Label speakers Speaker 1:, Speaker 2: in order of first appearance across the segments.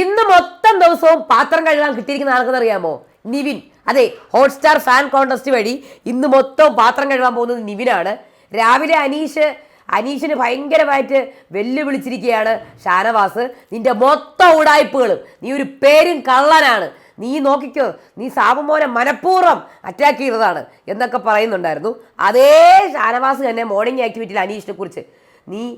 Speaker 1: ഇന്ന് മൊത്തം ദിവസവും പാത്രം കഴുകാൻ കിട്ടിയിരിക്കുന്ന ആൾക്കെന്ന് അറിയാമോ? നിവിൻ. അതെ ഹോട്ട്സ്റ്റാർ ഫാൻ കോൺടെസ്റ്റ് വഴി ഇന്ന് മൊത്തം പാത്രം കഴുകാൻ പോകുന്നത് നിവിനാണ്. രാവിലെ അനീഷ് അനീഷിന് ഭയങ്കരമായിട്ട് വെല്ലുവിളിച്ചിരിക്കുകയാണ് ഷാനവാസ്. നിന്റെ മൊത്തം ഉടായ്പകളും നീ ഒരു പേരും കള്ളനാണ്. നീ നോക്കിക്കോ നീ സാബുമോനെ മനഃപൂർവം അറ്റാക്ക് ചെയ്തതാണ് എന്നൊക്കെ പറയുന്നുണ്ടായിരുന്നു. അതേ ഷാനവാസ് തന്നെ മോർണിംഗ് ആക്ടിവിറ്റിയിൽ അനീഷിനെ കുറിച്ച് നീ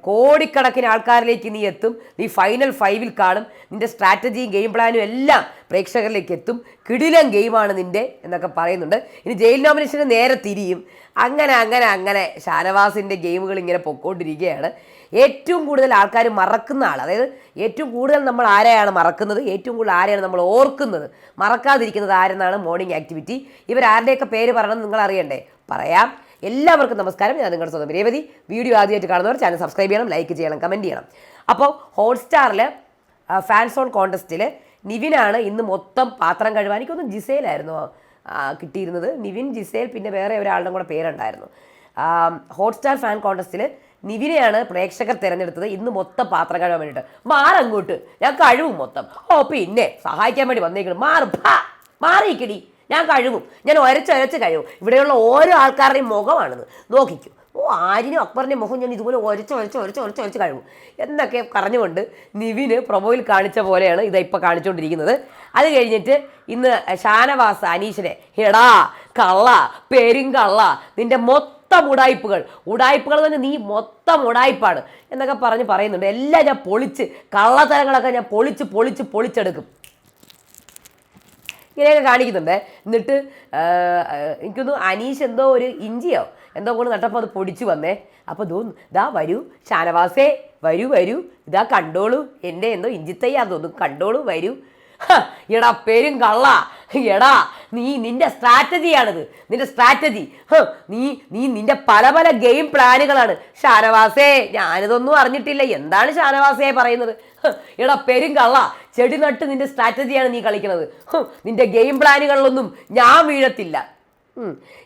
Speaker 1: കോടിക്കണക്കിന് ആൾക്കാരിലേക്ക് നീ എത്തും. നീ ഫൈനൽ ഫൈവിൽ കാണും. നിന്റെ സ്ട്രാറ്റജിയും ഗെയിം പ്ലാനും എല്ലാം പ്രേക്ഷകരിലേക്ക് എത്തും. കിടിലം ഗെയിമാണ് നിന്റെ എന്നൊക്കെ പറയുന്നുണ്ട്. ഇനി ജയിൽ നോമിനേഷന് നേരെ തിരിയും. അങ്ങനെ അങ്ങനെ അങ്ങനെ ഷാനവാസിന്റെ ഗെയിമുകൾ ഇങ്ങനെ പൊക്കോണ്ടിരിക്കുകയാണ്. ഏറ്റവും കൂടുതൽ ആൾക്കാർ മറക്കുന്ന ആൾ അതായത് ഏറ്റവും കൂടുതൽ നമ്മൾ ആരെയാണ് മറക്കുന്നത്? ഏറ്റവും കൂടുതൽ ആരെയാണ് നമ്മൾ ഓർക്കുന്നത്? മറക്കാതിരിക്കുന്നത് ആരെന്നാണ് മോർണിംഗ് ആക്ടിവിറ്റി ഇവരാരുടെയൊക്കെ പേര് പറയണം നിങ്ങൾ അറിയണ്ടേ? പറയാം. എല്ലാവർക്കും നമസ്കാരം. ഞാൻ നിങ്ങളുടെ സ്വന്തം രേവതി. വീഡിയോ ആദ്യമായിട്ട് കാണുന്നവർ ചാനൽ സബ്സ്ക്രൈബ് ചെയ്യണം ലൈക്ക് ചെയ്യണം കമന്റ് ചെയ്യണം. അപ്പോൾ ഹോട്ട്സ്റ്റാറിൽ ഫാൻസ് ഓൺ കോൺടെസ്റ്റിൽ നിവിനാണ് ഇന്ന് മൊത്തം പാത്രം കഴുകാൻ. എനിക്കൊന്നും ജിസേലായിരുന്നു കിട്ടിയിരുന്നത്. നിവിൻ ജിസേൽ പിന്നെ വേറെ ഒരാളുടെ കൂടെ പേരുണ്ടായിരുന്നു. ഹോട്ട്സ്റ്റാർ ഫാൻ കോൺടെസ്റ്റിൽ നിവിനെയാണ് പ്രേക്ഷകർ തിരഞ്ഞെടുത്തത് ഇന്ന് മൊത്തം പാത്രം കഴുകാൻ വേണ്ടിയിട്ട്. മാറങ്ങോട്ട് ഞാൻ കഴിവും മൊത്തം. ഓ പിന്നെ സഹായിക്കാൻ വേണ്ടി വന്നേക്കണം. മാറും. മാറിയിക്കടി ഞാൻ കഴുകും. ഞാൻ ഒരച്ചൊരച്ച് കഴിവും ഇവിടെയുള്ള ഓരോ ആൾക്കാരുടെയും മുഖമാണെന്ന് നോക്കിക്കും. ഓ ആരിനും അക്ബറിന്റെ മുഖം ഞാൻ ഇതുപോലെ ഒരച്ച് ഒരച്ച് ഒരച്ച് ഒരച്ച് ഒരച്ച് കഴിവും എന്നൊക്കെ പറഞ്ഞുകൊണ്ട് നിവിന് പ്രൊമോയിൽ കാണിച്ച പോലെയാണ് ഇത് ഇപ്പോൾ കാണിച്ചുകൊണ്ടിരിക്കുന്നത് അത് കഴിഞ്ഞിട്ട് ഇന്ന് ഷാനവാസ് അനീഷിനെ എടാ കള്ള പെരുങ്കള്ള നിന്റെ മൊത്തം ഉടായ്പകൾ ഉടായ്പകൾ തന്നെ നീ മൊത്തം ഉടായ്പാണ് എന്നൊക്കെ പറഞ്ഞ് പറയുന്നുണ്ട്. എല്ലാം ഞാൻ പൊളിച്ച് കള്ളത്തരങ്ങളൊക്കെ ഞാൻ പൊളിച്ച് പൊളിച്ച് പൊളിച്ചെടുക്കും. ഇങ്ങനെയൊക്കെ കാണിക്കുന്നുണ്ട്. എന്നിട്ട് ആ, അനീഷ് എന്തോ ഒരു ഇഞ്ചിയോ എന്തോ കൊണ്ട് നട്ടപ്പോൾ അത് പൊടിച്ചു വന്നേ. അപ്പോൾ തോന്നുന്നു ഇതാ വരൂ ഷാനവാസേ വരൂ വരൂ. ഇതാ കണ്ടോളൂ. എന്റെ എന്തോ ഇഞ്ചിത്തയ്യാന്ന് തോന്നുന്നു. കണ്ടോളൂ വരൂ. എടാ പേരും കള്ള. എടാ നീ നിന്റെ സ്ട്രാറ്റജിയാണിത്. നിന്റെ സ്ട്രാറ്റജി. നീ നീ നിന്റെ പല പല ഗെയിം പ്ലാനുകളാണ്. ഷാനവാസേ ഞാനിതൊന്നും അറിഞ്ഞിട്ടില്ല. എന്താണ് ഷാനവാസേ പറയുന്നത്? എടാ പെരും കള്ള. ചെടി നട്ട് നിന്റെ സ്ട്രാറ്റജിയാണ് നീ കളിക്കുന്നത് നിന്റെ ഗെയിം പ്ലാനുകളിലൊന്നും ഞാൻ വീഴത്തില്ല.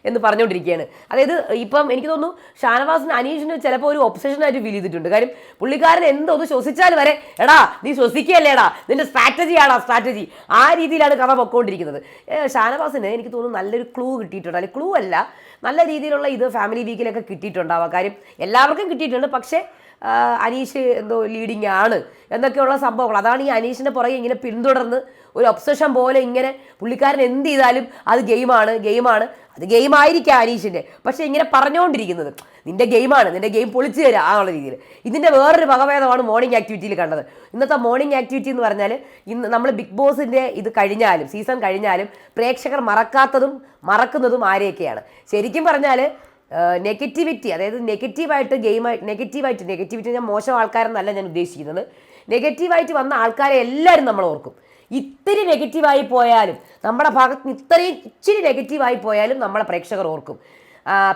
Speaker 1: എന്ന് പറഞ്ഞുകൊണ്ടിരിക്കുകയാണ്. അതായത് ഇപ്പം എനിക്ക് തോന്നുന്നു ഷാനവാസിന് അനീഷിന് ചിലപ്പോൾ ഒരു ഒബ്സഷനായിട്ട് ഫീൽ ചെയ്തിട്ടുണ്ട്. കാര്യം പുള്ളിക്കാരൻ എന്തോ ശ്വസിച്ചാൽ വരെ എടാ നീ ശ്വസിക്കുകയല്ലേടാ നിന്റെ സ്ട്രാറ്റജി സ്ട്രാറ്റജിയാടാ സ്ട്രാറ്റജി ആ രീതിയിലാണ് കഥ പൊക്കോണ്ടിരിക്കുന്നത്. ഷാനവാസിന് എനിക്ക് തോന്നുന്നു നല്ലൊരു ക്ലൂ കിട്ടിയിട്ടുണ്ട്. അല്ലെങ്കിൽ ക്ലൂ അല്ല നല്ല രീതിയിലുള്ള ഇത് ഫാമിലി വീക്കിലൊക്കെ കിട്ടിയിട്ടുണ്ടാവാം. കാര്യം എല്ലാവർക്കും കിട്ടിയിട്ടുണ്ട് പക്ഷേ അനീഷ് എന്തോ ലീഡിങ് ആണ് എന്നൊക്കെയുള്ള സംഭവങ്ങൾ. അതാണ് ഈ അനീഷിന്റെ പുറകെ ഇങ്ങനെ പിന്തുടർന്ന് ഒരു ഒബ്സഷൻ പോലെ ഇങ്ങനെ പുള്ളിക്കാരൻ എന്ത് ചെയ്താലും അത് ഗെയിമാണ് ഗെയിമാണ് അത് ഗെയിം ആയിരിക്കാം അനീഷിന്റെ പക്ഷേ ഇങ്ങനെ പറഞ്ഞുകൊണ്ടിരിക്കുന്നത് നിന്റെ ഗെയിമാണ് നിന്റെ ഗെയിം പൊളിച്ചു തരാം ആ ഉള്ള രീതിയിൽ. ഇതിന്റെ വേറൊരു വകഭേദമാണ് മോർണിംഗ് ആക്ടിവിറ്റിയിൽ കണ്ടത്. ഇന്നത്തെ മോർണിംഗ് ആക്ടിവിറ്റി എന്ന് പറഞ്ഞാൽ ഇന്ന് നമ്മൾ ബിഗ് ബോസിന്റെ ഇത് കഴിഞ്ഞാലും സീസൺ കഴിഞ്ഞാലും പ്രേക്ഷകർ മറക്കാത്തതും മറക്കുന്നതും ആരെയൊക്കെയാണ്? ശരിക്കും പറഞ്ഞാൽ നെഗറ്റിവിറ്റി അതായത് നെഗറ്റീവായിട്ട് ഗെയിം നെഗറ്റീവായിട്ട് നെഗറ്റിവിറ്റി ഞാൻ മോശം ആൾക്കാരെന്നല്ല ഞാൻ ഉദ്ദേശിക്കുന്നത്. നെഗറ്റീവായിട്ട് വന്ന ആൾക്കാരെ എല്ലാവരും നമ്മൾ ഓർക്കും. ഇത്തിരി നെഗറ്റീവായി പോയാലും നമ്മുടെ ഭാഗത്ത് നിന്ന് ഇത്രയും ഇച്ചിരി നെഗറ്റീവായി പോയാലും നമ്മളെ പ്രേക്ഷകർ ഓർക്കും.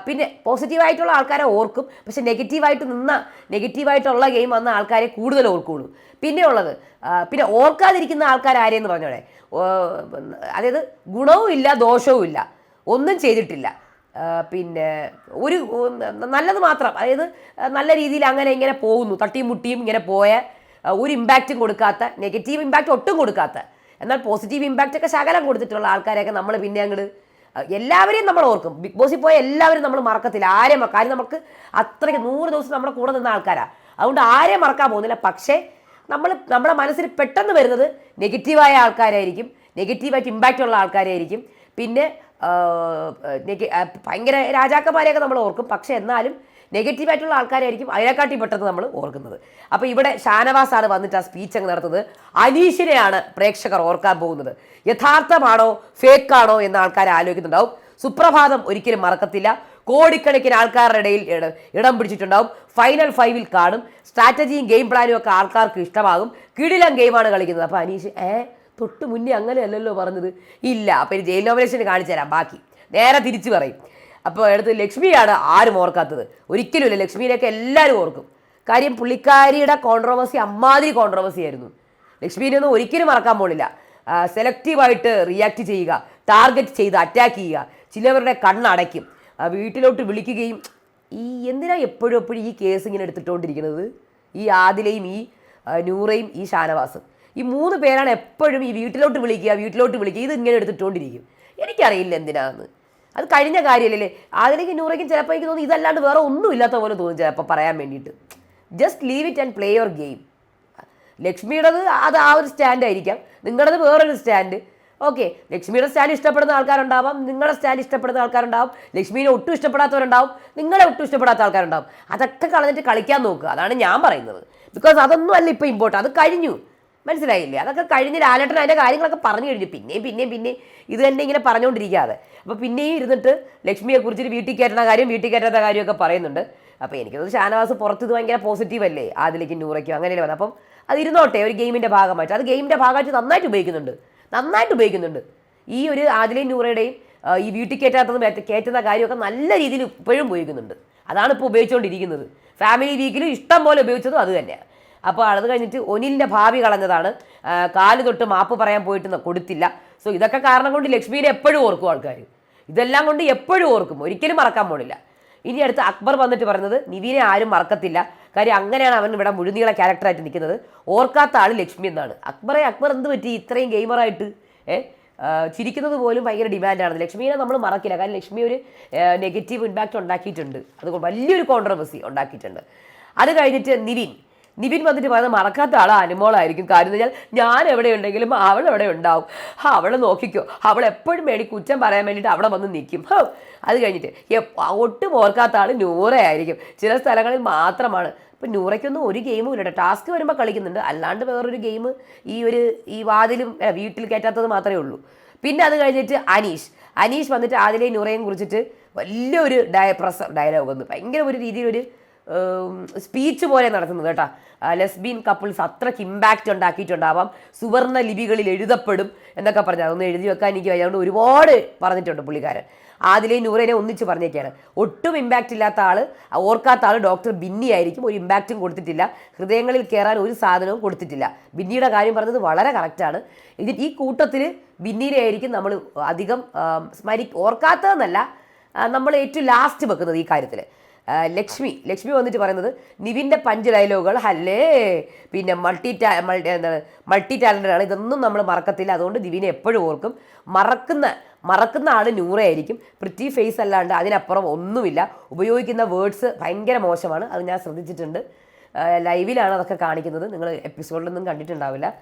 Speaker 1: പിന്നെ പോസിറ്റീവായിട്ടുള്ള ആൾക്കാരെ ഓർക്കും. പക്ഷെ നെഗറ്റീവായിട്ട് നിന്ന നെഗറ്റീവായിട്ടുള്ള ഗെയിം വന്ന ആൾക്കാരെ കൂടുതൽ ഓർക്കുള്ളൂ. പിന്നെ ഉള്ളത് പിന്നെ ഓർക്കാതിരിക്കുന്ന ആൾക്കാർ ആരെയെന്ന് പറഞ്ഞോടെ? അതായത് ഗുണവും ഇല്ല ദോഷവും ഇല്ല. ഒന്നും ചെയ്തിട്ടില്ല. പിന്നെ ഒരു നല്ലത് മാത്രം. അതായത് നല്ല രീതിയിൽ അങ്ങനെ ഇങ്ങനെ പോകുന്നു. തട്ടിയും മുട്ടിയും ഇങ്ങനെ പോയ ഒരു ഇമ്പാക്റ്റും കൊടുക്കാത്ത നെഗറ്റീവ് ഇമ്പാക്റ്റ് ഒട്ടും കൊടുക്കാത്ത എന്നാൽ പോസിറ്റീവ് ഇമ്പാക്റ്റ് ഒക്കെ ശകലം കൊടുത്തിട്ടുള്ള ആൾക്കാരെയൊക്കെ നമ്മൾ പിന്നെ അങ്ങോട്ട് എല്ലാവരെയും നമ്മൾ ഓർക്കും. ബിഗ് ബോസിൽ പോയ എല്ലാവരും നമ്മൾ മറക്കത്തില്ല. ആരെ കാര്യം നമുക്ക് അത്രയ്ക്ക് നൂറ് ദിവസം നമ്മുടെ കൂടെ നിന്ന ആൾക്കാരാണ് അതുകൊണ്ട് ആരെയും മറക്കാൻ പോകുന്നില്ല. പക്ഷേ നമ്മൾ നമ്മുടെ മനസ്സിൽ പെട്ടെന്ന് വരുന്നത് നെഗറ്റീവായ ആൾക്കാരായിരിക്കും. നെഗറ്റീവായിട്ട് ഇമ്പാക്റ്റ് ഉള്ള ആൾക്കാരായിരിക്കും. പിന്നെ ഭയങ്കര രാജാക്കന്മാരെയൊക്കെ നമ്മൾ ഓർക്കും. പക്ഷേ എന്നാലും നെഗറ്റീവായിട്ടുള്ള ആൾക്കാരായിരിക്കും അതിനെക്കാട്ടി പെട്ടെന്ന് നമ്മൾ ഓർക്കുന്നത്. അപ്പോൾ ഇവിടെ ഷാനവാസാണ് വന്നിട്ട് ആ സ്പീച്ച് അങ്ങ് നടത്തുന്നത്. അനീഷിനെയാണ് പ്രേക്ഷകർ ഓർക്കാൻ പോകുന്നത്. യഥാർത്ഥമാണോ ഫേക്കാണോ എന്ന് ആൾക്കാർ ആലോചിക്കുന്നുണ്ടാവും. സുപ്രഭാതം ഒരിക്കലും മറക്കത്തില്ല. കോടിക്കണക്കിന് ആൾക്കാരുടെ ഇടയിൽ ഇടം പിടിച്ചിട്ടുണ്ടാവും. ഫൈനൽ ഫൈവിൽ കാണും. സ്ട്രാറ്റജിയും ഗെയിം പ്ലാനും ഒക്കെ ആൾക്കാർക്ക് ഇഷ്ടമാകും. കിടിലം ഗെയിമാണ് കളിക്കുന്നത്. അപ്പോൾ അനീഷ് ഏ തൊട്ട് മുന്നേ അങ്ങനെയല്ലല്ലോ പറഞ്ഞത്? ഇല്ല. അപ്പോൾ ഇനി ജയിൽ നോമിനേഷൻ കാണിച്ചു തരാം ബാക്കി നേരെ തിരിച്ചു പറയും. അപ്പോൾ അടുത്ത് ലക്ഷ്മിയാണ് ആരും ഓർക്കാത്തത്. ഒരിക്കലുമില്ല ലക്ഷ്മിയിലേക്ക് എല്ലാവരും ഓർക്കും. കാര്യം പുള്ളിക്കാരിയുടെ കോൺട്രവേഴ്സി അമ്മാതിരി കോൺട്രവേഴ്സി ആയിരുന്നു. ലക്ഷ്മീനെ ഒന്നും ഒരിക്കലും മറക്കാൻ പോളില്ല സെലക്റ്റീവായിട്ട് റിയാക്ട് ചെയ്യുക ടാർഗറ്റ് ചെയ്ത് അറ്റാക്ക് ചെയ്യുക ചിലവരുടെ കണ്ണടയ്ക്കും വീട്ടിലോട്ട് വിളിക്കുകയും ഈ എന്തിനാ എപ്പോഴും എപ്പോഴും ഈ കേസ് ഇങ്ങനെ എടുത്തിട്ടുകൊണ്ടിരിക്കുന്നത് ഈ ആദിലയും ഈ നൂറയും ഈ ഷാനവാസും. ഈ മൂന്ന് പേരാണ് എപ്പോഴും ഈ വീട്ടിലോട്ട് വിളിക്കുക വീട്ടിലോട്ട് വിളിക്കുക ഇത് ഇങ്ങനെ എടുത്തിട്ടുകൊണ്ടിരിക്കും എനിക്കറിയില്ല എന്തിനാന്ന്. അത് കഴിഞ്ഞ കാര്യമല്ലേ? അതിലേക്ക് നൂറയ്ക്കും ചിലപ്പോൾ എനിക്ക് തോന്നുന്നു ഇതല്ലാണ്ട് വേറെ ഒന്നും ഇല്ലാത്ത പോലെ തോന്നും ചിലപ്പോൾ പറയാൻ വേണ്ടിയിട്ട്. Just leave it and play your game ലക്ഷ്മിയുടേത് അത് ആ ഒരു സ്റ്റാൻഡ് ആയിരിക്കാം. നിങ്ങളുടേത് വേറൊരു സ്റ്റാൻഡ് ഓക്കെ ലക്ഷ്മിയുടെ സ്റ്റാൻഡ് ഇഷ്ടപ്പെടുന്ന ആൾക്കാരുണ്ടാവാം. നിങ്ങളുടെ സ്റ്റാൻഡ് ഇഷ്ടപ്പെടുന്ന ആൾക്കാരുണ്ടാവും. ലക്ഷ്മീനെ ഒട്ടും ഇഷ്ടപ്പെടാത്തവരുണ്ടാവും. നിങ്ങളെ ഒട്ടും ഇഷ്ടപ്പെടാത്ത ആൾക്കാരുണ്ടാവും. അതൊക്കെ കളഞ്ഞിട്ട് കളിക്കാൻ നോക്കുക. അതാണ് ഞാൻ പറയുന്നത്. ബിക്കോസ് അതൊന്നും അല്ല ഇപ്പോൾ ഇമ്പോർട്ടന്റ് അത് കഴിഞ്ഞു. മനസ്സിലായില്ലേ? അതൊക്കെ കഴിഞ്ഞ് ലാലേട്ടൻ അതിന്റെ കാര്യങ്ങളൊക്കെ പറഞ്ഞു കഴിഞ്ഞു. പിന്നെയും പിന്നെയും പിന്നെ ഇത് തന്നെ ഇങ്ങനെ പറഞ്ഞുകൊണ്ടിരിക്കാതെ അപ്പോൾ പിന്നെയും ഇരുന്നിട്ട് ലക്ഷ്മിയെ കുറിച്ചിട്ട് വീട്ടിൽ കയറ്റുന്ന കാര്യം വീട്ടിൽ കയറ്റാത്ത കാര്യമൊക്കെ പറയുന്നുണ്ട്. അപ്പോൾ എനിക്ക് തോന്നുന്നു ഷാനവാസ് പുറത്ത് ഭയങ്കര പോസിറ്റീവ് അല്ലേ? ആദിലേക്കും നൂറയ്ക്കും അങ്ങനെയല്ലേ വന്നത് അപ്പം അത് ഇരുന്നോട്ടെ ഒരു ഗെയിമിന്റെ ഭാഗമായിട്ട്. അത് ഗെയിമിന്റെ ഭാഗമായിട്ട് നന്നായിട്ട് ഉപയോഗിക്കുന്നുണ്ട്. നന്നായിട്ട് ഉപയോഗിക്കുന്നുണ്ട്. ഈ ഒരു ആദിലയും നൂറയുടെയും ഈ വീട്ടിൽ കയറ്റാത്തതും കയറ്റുന്ന കാര്യമൊക്കെ നല്ല രീതിയിൽ ഇപ്പോഴും ഉപയോഗിക്കുന്നുണ്ട്. അതാണ് ഇപ്പോൾ ഉപയോഗിച്ചുകൊണ്ടിരിക്കുന്നത്. ഫാമിലി വീക്കിലും ഇഷ്ടം പോലെ ഉപയോഗിച്ചതും അത് തന്നെയാണ്. അപ്പോൾ അത് കഴിഞ്ഞിട്ട് ഒനിലിന്റെ ഭാവി കളഞ്ഞതാണ്. കാൽ തൊട്ട് മാപ്പ് പറയാൻ പോയിട്ട് കൊടുത്തില്ല. സോ ഇതൊക്കെ കാരണം കൊണ്ട് ലക്ഷ്മീനെ എപ്പോഴും ഓർക്കും ആൾക്കാർ ഇതെല്ലാം കൊണ്ട് എപ്പോഴും ഓർക്കും. ഒരിക്കലും മറക്കാൻ പോണില്ല. ഇനി അടുത്ത് അക്ബർ വന്നിട്ട് പറയുന്നത് നിവിനെ ആരും മറക്കത്തില്ല. കാര്യം അങ്ങനെയാണ് അവൻ ഇവിടെ മുഴുനീള ക്യാരക്ടറായിട്ട് നിൽക്കുന്നത്. ഓർക്കാത്ത ആൾ ലക്ഷ്മി എന്നാണ്. അക്ബറെ അക്ബർ എന്ത് പറ്റി? ഇത്രയും ഗെയിമറായിട്ട് ഏ? ചിരിക്കുന്നത് പോലും ഭയങ്കര ഡിമാൻഡാണ് ലക്ഷ്മിയെ നമ്മൾ മറക്കില്ല. കാരണം ലക്ഷ്മി ഒരു നെഗറ്റീവ് ഇമ്പാക്റ്റ് ഉണ്ടാക്കിയിട്ടുണ്ട്. അതുകൊണ്ട് വലിയൊരു കോൺട്രവേഴ്സി ഉണ്ടാക്കിയിട്ടുണ്ട്. അത് കഴിഞ്ഞിട്ട് നിവിൻ നിവിൻ വന്നിട്ട് പറയുന്നത് മറക്കാത്ത ആൾ അനുമോളായിരിക്കും. കാര്യം എന്ന് വെച്ചാൽ ഞാൻ എവിടെ ഉണ്ടെങ്കിലും അവൾ എവിടെ ഉണ്ടാവും. അവളെ നോക്കിക്കോ. അവൾ എപ്പോഴും വേണ്ടി കുറ്റം പറയാൻ വേണ്ടിയിട്ട് അവിടെ വന്ന് നിൽക്കും. ഹോ അത് കഴിഞ്ഞിട്ട് ഒട്ടും ഓർക്കാത്ത ആൾ നൂറയായിരിക്കും. ചില സ്ഥലങ്ങളിൽ മാത്രമാണ്. ഇപ്പം നൂറയ്ക്കൊന്നും ഒരു ഗെയിമും ഇല്ല ടാസ്ക് വരുമ്പോൾ കളിക്കുന്നുണ്ട്. അല്ലാണ്ട് വേറൊരു ഗെയിം ഈ ഒരു ഈ വാതിലും വീട്ടിൽ കയറ്റാത്തത് മാത്രമേ ഉള്ളൂ. പിന്നെ അത് കഴിഞ്ഞിട്ട് അനീഷ്. അനീഷ് വന്നിട്ട് ആദിലേ നൂറയും കുറിച്ചിട്ട് വലിയൊരു ഡയ ഡയലോഗ് വന്നു. ഭയങ്കര ഒരു രീതിയിലൊരു സ്പീച്ച് പോലെ നടത്തുന്നത് കേട്ടോ. ലെസ്ബിയൻ കപ്പിൾസ് അത്രയ്ക്ക് ഇമ്പാക്റ്റ് ഉണ്ടാക്കിയിട്ടുണ്ടാവാം. സുവർണ ലിപികളിൽ എഴുതപ്പെടും എന്നൊക്കെ പറഞ്ഞു അതൊന്നും എഴുതി വെക്കാൻ എനിക്ക്. അതുകൊണ്ട് ഒരുപാട് പറഞ്ഞിട്ടുണ്ട് പുള്ളിക്കാരൻ. ആദിലെയും നൂറേനെ ഒന്നിച്ച് പറഞ്ഞേക്കാണ്. ഒട്ടും ഇമ്പാക്റ്റ് ഇല്ലാത്ത ആൾ ഓർക്കാത്ത ആൾ ഡോക്ടർ ബിന്നി ആയിരിക്കും. ഒരു ഇമ്പാക്റ്റും കൊടുത്തിട്ടില്ല. ഹൃദയങ്ങളിൽ കയറാൻ ഒരു സാധനവും കൊടുത്തിട്ടില്ല. ബിന്നിയുടെ കാര്യം പറഞ്ഞത് വളരെ കറക്റ്റാണ് ഇത് ഈ കൂട്ടത്തിൽ ബിന്നിനെ ആയിരിക്കും നമ്മൾ അധികം സ്മരി ഓർക്കാത്തതെന്നല്ല നമ്മൾ ഏറ്റവും ലാസ്റ്റ് വെക്കുന്നത് ഈ കാര്യത്തിൽ ലക്ഷ്മി ലക്ഷ്മി വന്നിട്ട് പറയുന്നത് നിവിന്റെ പഞ്ച് ഡയലോഗുകൾ ഹല്ലേ? പിന്നെ മൾട്ടി ടാ മൾട്ടി എന്താണ് മൾട്ടി ടാലന്റഡ് ആണ്. ഇതൊന്നും നമ്മൾ മറക്കത്തില്ല. അതുകൊണ്ട് നിവിനെ എപ്പോഴും ഓർക്കും. മറക്കുന്ന മറക്കുന്ന ആൾ നൂറായിരിക്കും പ്രിറ്റി ഫേസ് അല്ലാണ്ട് അതിനപ്പുറം ഒന്നുമില്ല. ഉപയോഗിക്കുന്ന വേർഡ്സ് ഭയങ്കര മോശമാണ്. അത് ഞാൻ ശ്രദ്ധിച്ചിട്ടുണ്ട്. ലൈവിലാണ് അതൊക്കെ കാണിക്കുന്നത്. നിങ്ങൾ എപ്പിസോഡിലൊന്നും കണ്ടിട്ടുണ്ടാവില്ല.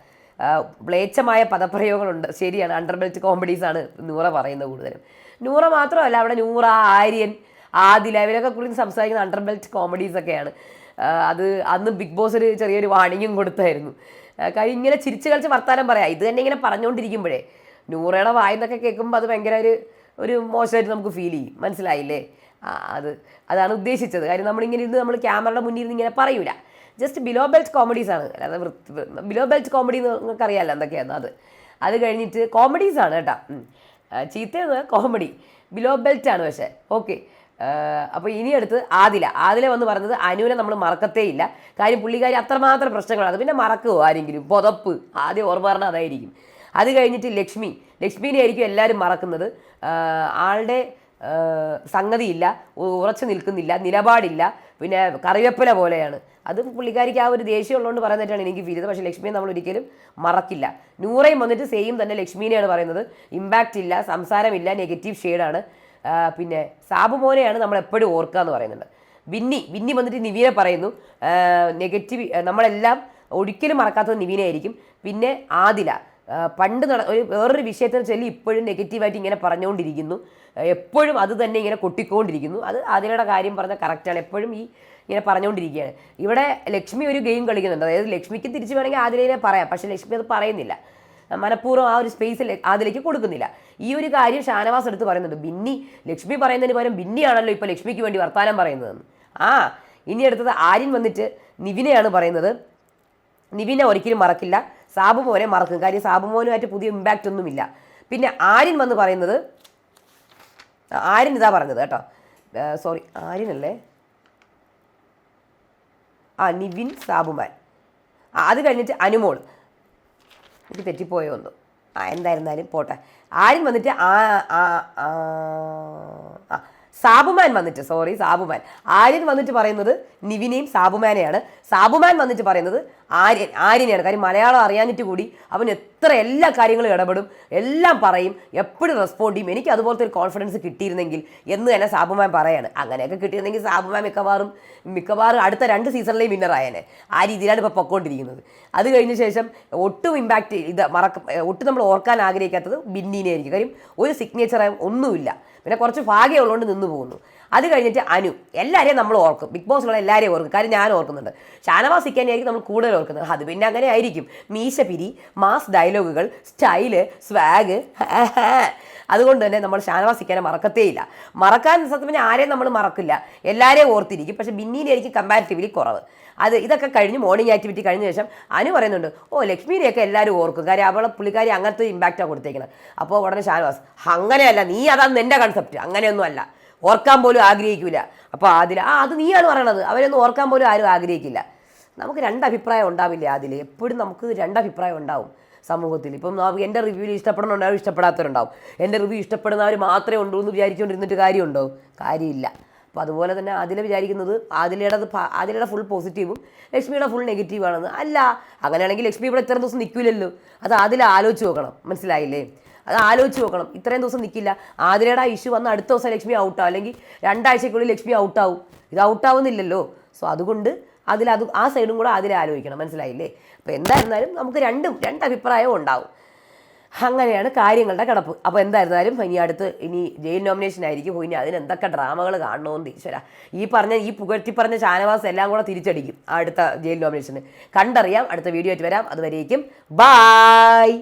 Speaker 1: മ്ലേച്ഛമായ പദപ്രയോഗങ്ങളുണ്ട്. ശരിയാണ്. അണ്ടർ ബെൽറ്റ് കോമഡീസാണ് നൂറ പറയുന്നത് കൂടുതലും. നൂറ മാത്രമല്ല അവിടെ നൂറ ആര്യൻ ആദില ഇവരൊക്കെ കുറിച്ച് സംസാരിക്കുന്ന അണ്ടർ ബെൽറ്റ് കോമഡീസ് ഒക്കെയാണ് അത് അന്ന് ബിഗ് ബോസ് ഒരു ചെറിയൊരു വാണിംഗും കൊടുത്തായിരുന്നു. കാര്യം ഇങ്ങനെ ചിരിച്ചു കളിച്ച് വർത്താനം പറയാം. ഇത് തന്നെ ഇങ്ങനെ പറഞ്ഞുകൊണ്ടിരിക്കുമ്പോഴേ നൂറയുടെ വായെന്നൊക്കെ കേൾക്കുമ്പോൾ അത് ഭയങ്കര ഒരു ഒരു മോശമായിട്ട് നമുക്ക് ഫീൽ ചെയ്യും. മനസ്സിലായില്ലേ? അത് അതാണ് ഉദ്ദേശിച്ചത്. കാര്യം നമ്മളിങ്ങനെ ഇരുന്ന് നമ്മൾ ക്യാമറയുടെ മുന്നിൽ നിന്ന് ഇങ്ങനെ പറയൂല. ജസ്റ്റ് ബിലോ ബെൽറ്റ് കോമഡീസ് ആണ്. അല്ലാതെ ബിലോ ബെൽറ്റ് കോമഡി നിങ്ങൾക്ക് അറിയാമല്ലോ എന്തൊക്കെയാണ് അത്. അത് കഴിഞ്ഞിട്ട് കോമഡീസ് ആണ് കേട്ടോ. ചീത്ത കോമഡി ബിലോ ബെൽറ്റ് ആണ് പക്ഷേ. ഓക്കെ അപ്പോൾ ഇനി അടുത്ത് ആദില. ആദില വന്ന് പറഞ്ഞത് അനുവിനെ നമ്മൾ മറക്കത്തേ ഇല്ല. കാര്യം പുള്ളിക്കാരി അത്രമാത്രം പ്രശ്നങ്ങളാണ്. പിന്നെ മറക്കുമോ ആരെങ്കിലും? പുതപ്പ്. ആദ്യം ഓർമ്മ പറഞ്ഞാൽ അതായിരിക്കും. അത് കഴിഞ്ഞിട്ട് ലക്ഷ്മി. ലക്ഷ്മീനെ ആയിരിക്കും എല്ലാവരും മറക്കുന്നത്. ആളുടെ സംഗതിയില്ല. ഉറച്ചു നിൽക്കുന്നില്ല. നിലപാടില്ല. പിന്നെ കറിവേപ്പില പോലെയാണ്. അത് പുള്ളിക്കാരിക്ക് ആ ഒരു ദേഷ്യം ഉള്ളതുകൊണ്ട് പറയുന്നതായിട്ടാണ് എനിക്ക് ഫീൽ ചെയ്തത്. പക്ഷേ ലക്ഷ്മിയെ നമ്മൾ ഒരിക്കലും മറക്കില്ല. നൂറയും വന്നിട്ട് സെയിം തന്നെ ലക്ഷ്മീനെയാണ് പറയുന്നത്. ഇമ്പാക്റ്റ് ഇല്ല. സംസാരമില്ല. നെഗറ്റീവ് ഷെയ്ഡാണ് പിന്നെ സാബു മോനെയാണ് നമ്മൾ എപ്പോഴും ഓർക്കുക എന്ന് പറയുന്നുണ്ട് ബിന്നി ബിന്നി വന്നിട്ട് നിവീനെ പറയുന്നു. നെഗറ്റീവ് നമ്മളെല്ലാം ഒരിക്കലും മറക്കാത്തത് നിവീനെ ആയിരിക്കും. പിന്നെ ആദില പണ്ട് നട ഒരു വേറൊരു വിഷയത്തെ ചൊല്ലി ഇപ്പോഴും നെഗറ്റീവായിട്ട് ഇങ്ങനെ പറഞ്ഞുകൊണ്ടിരിക്കുന്നു. എപ്പോഴും അത് തന്നെ ഇങ്ങനെ കൊട്ടിക്കൊണ്ടിരിക്കുന്നു. അത് ആദിലയുടെ കാര്യം പറഞ്ഞാൽ കറക്റ്റാണ് എപ്പോഴും ഈ ഇങ്ങനെ പറഞ്ഞുകൊണ്ടിരിക്കുകയാണ്. ഇവിടെ ലക്ഷ്മി ഒരു ഗെയിം കളിക്കുന്നുണ്ട്. അതായത് ലക്ഷ്മിക്ക് തിരിച്ചു വേണമെങ്കിൽ ആദിലേനെ പറയാം. പക്ഷേ ലക്ഷ്മി അത് പറയുന്നില്ല. മനഃപൂർവം ആ ഒരു സ്പേസിൽ അതിലേക്ക് കൊടുക്കുന്നില്ല. ഈ ഒരു കാര്യം ഷാനവാസ് എടുത്ത് പറയുന്നുണ്ട്. ബിന്നി ലക്ഷ്മി പറയുന്നതിന് പകരം ബിന്നിയാണല്ലോ ഇപ്പോൾ ലക്ഷ്മിക്ക് വേണ്ടി വർത്താനം പറയുന്നതെന്ന് ആ ഇനി അടുത്തത് ആര്യൻ വന്നിട്ട് നിവിനെയാണ് പറയുന്നത്. നിവിനെ ഒരിക്കലും മറക്കില്ല. സാബു മോനെ മറക്കും. കാര്യം സാബു മോനുമായിട്ട് പുതിയ ഇമ്പാക്റ്റ് ഒന്നുമില്ല. പിന്നെ ആര്യൻ വന്ന് പറയുന്നത് ആര്യൻ ഇതാ പറഞ്ഞത് കേട്ടോ. സോറി ആര്യനല്ലേ ആ നിവിൻ സാബുമാൻ. അത് കഴിഞ്ഞിട്ട് അനുമോൾ. എനിക്ക് തെറ്റിപ്പോയോ ഒന്നു ആ എന്തായിരുന്നാലും പോട്ടെ. ആരും വന്നിട്ട് ആ ആ ആ സാബുമാൻ വന്നിട്ട് സോറി സാബുമാൻ. ആര്യൻ വന്നിട്ട് പറയുന്നത് നിവിനെയും സാബുമാനെയാണ്. സാബുമാൻ വന്നിട്ട് പറയുന്നത് ആര്യൻ ആര്യനെയാണ്. കാര്യം മലയാളം അറിയാഞ്ഞിട്ട് കൂടി അവൻ എത്ര എല്ലാ കാര്യങ്ങളും ഇടപെടും എല്ലാം പറയും എപ്പോഴും റെസ്പോണ്ട് ചെയ്യും. എനിക്ക് അതുപോലത്തെ ഒരു കോൺഫിഡൻസ് കിട്ടിയിരുന്നെങ്കിൽ എന്ന് തന്നെ സാബു മാം പറയാണ്. അങ്ങനെയൊക്കെ കിട്ടിയിരുന്നെങ്കിൽ സാബു മാം മിക്കവാറും മിക്കവാറും അടുത്ത രണ്ട് സീസണിലെയും വിന്നർ ആയേനെ. ആ രീതിയിലാണ് ഇപ്പോൾ പൊക്കോണ്ടിരിക്കുന്നത്. അത് കഴിഞ്ഞ ശേഷം ഒട്ടും ഇമ്പാക്റ്റ് ഇത് മറക്ക ഒട്ടും നമ്മൾ ഓർക്കാൻ ആഗ്രഹിക്കാത്തത് ബിന്നീനെ ആയിരിക്കും. കാര്യം ഒരു സിഗ്നേച്ചർ ഒന്നുമില്ല. പിന്നെ കുറച്ച് ഭാഗ്യമുള്ളതുകൊണ്ട് നിന്ന് പോകുന്നു. അത് കഴിഞ്ഞിട്ട് അനു എല്ലാവരെയും നമ്മൾ ഓർക്കും. ബിഗ് ബോസിലുള്ള എല്ലാവരെയും ഓർക്കും. കാര്യം ഞാൻ ഓർക്കുന്നുണ്ട്. ഷാനവാസ് ഇക്കാനെയായിരിക്കും നമ്മൾ കൂടുതൽ ഓർക്കുന്നത്. അത് പിന്നെ അങ്ങനെ ആയിരിക്കും. മീശപിരി മാസ് ഡയലോഗുകൾ സ്റ്റൈൽ സ്വാഗ് അതുകൊണ്ട് തന്നെ നമ്മൾ ഷാനവാസ് ഇക്കാനെ മറക്കത്തേയില്ല. മറക്കാൻ സത്യം പറഞ്ഞാൽ ആരെയും നമ്മൾ മറക്കില്ല. എല്ലാവരെയും ഓർത്തിരിക്കും. പക്ഷേ ബിന്നീനായിരിക്കും കമ്പാരിറ്റീവ്ലി കുറവ്. അത് ഇതൊക്കെ കഴിഞ്ഞ് മോർണിംഗ് ആക്ടിവിറ്റി കഴിഞ്ഞ ശേഷം അനു പറയുന്നുണ്ട് ഓ ലക്ഷ്മിനെയൊക്കെ എല്ലാവരും ഓർക്കും. കാര്യം അവളെ പുള്ളിക്കാരി അങ്ങനത്തെ ഇമ്പാക്റ്റാണ് കൊടുത്തേക്കുന്നത് അപ്പോൾ ഉടനെ ഷാനവാസ് അങ്ങനെയല്ല നീ അതാണ് എന്റെ കൺസെപ്റ്റ് അങ്ങനെയൊന്നും അല്ല ഓർക്കാൻ പോലും ആഗ്രഹിക്കില്ല അപ്പോൾ അതിൽ ആ അത് നീയാണ് പറയണത്. അവരൊന്നും ഓർക്കാൻ പോലും ആരും ആഗ്രഹിക്കില്ല. നമുക്ക് രണ്ട് അഭിപ്രായം ഉണ്ടാവില്ല അതിൽ എപ്പോഴും നമുക്ക് രണ്ട് അഭിപ്രായം ഉണ്ടാവും സമൂഹത്തിൽ. ഇപ്പം എന്റെ റിവ്യൂവിൽ ഇഷ്ടപ്പെടുന്നുണ്ടാവും ഇഷ്ടപ്പെടാത്തവരുണ്ടാവും. എന്റെ റിവ്യൂ ഇഷ്ടപ്പെടുന്നവർ മാത്രമേ ഉള്ളൂ എന്ന് വിചാരിച്ചുകൊണ്ടിരുന്നിട്ട് കാര്യമുണ്ടോ? കാര്യമില്ല. അപ്പോൾ അതുപോലെ തന്നെ അതിൽ വിചാരിക്കുന്നത് ആദിലയുടെ ആദിലയുടെ ഫുൾ പോസിറ്റീവും ലക്ഷ്മിയുടെ ഫുൾ നെഗറ്റീവാണെന്ന് അല്ല അങ്ങനെയാണെങ്കിൽ ലക്ഷ്മി ഇവിടെ ഇത്ര ദിവസം നിൽക്കില്ലല്ലോ അത് അതിൽ ആലോചിച്ച് നോക്കണം. മനസ്സിലായില്ലേ? അത് ആലോചിച്ച് നോക്കണം. ഇത്രയും ദിവസം നിൽക്കില്ല ആതിരയുടെ ഇഷ്യൂ വന്ന് അടുത്ത ദിവസം ലക്ഷ്മി ഔട്ടാവും അല്ലെങ്കിൽ രണ്ടാഴ്ചക്കുള്ളിൽ ലക്ഷ്മി ഔട്ടാവും ഇത് ഔട്ടാവുന്നില്ലല്ലോ സോ അതുകൊണ്ട് അതിൽ അത് ആ സൈഡും കൂടെ അതിൽ ആലോചിക്കണം. മനസ്സിലായില്ലേ? അപ്പോൾ എന്തായിരുന്നാലും നമുക്ക് രണ്ടും രണ്ട് അഭിപ്രായവും ഉണ്ടാവും. അങ്ങനെയാണ് കാര്യങ്ങളുടെ കിടപ്പ്. അപ്പോൾ എന്തായിരുന്നാലും ഇനി അടുത്ത് ഇനി ജയിൽ നോമിനേഷൻ ആയിരിക്കും. ഇനി അതിന് എന്തൊക്കെ ഡ്രാമകൾ കാണണമെന്ന് ഈശ്വര. ഈ പറഞ്ഞ ഈ പുകഴ്ത്തി പറഞ്ഞ ഷാനവാസ് എല്ലാം കൂടെ തിരിച്ചടിക്കും അടുത്ത ജയിൽ നോമിനേഷന് കണ്ടറിയാം. അടുത്ത വീഡിയോ ആയിട്ട് വരാം. അതുവരേക്കും ബായ്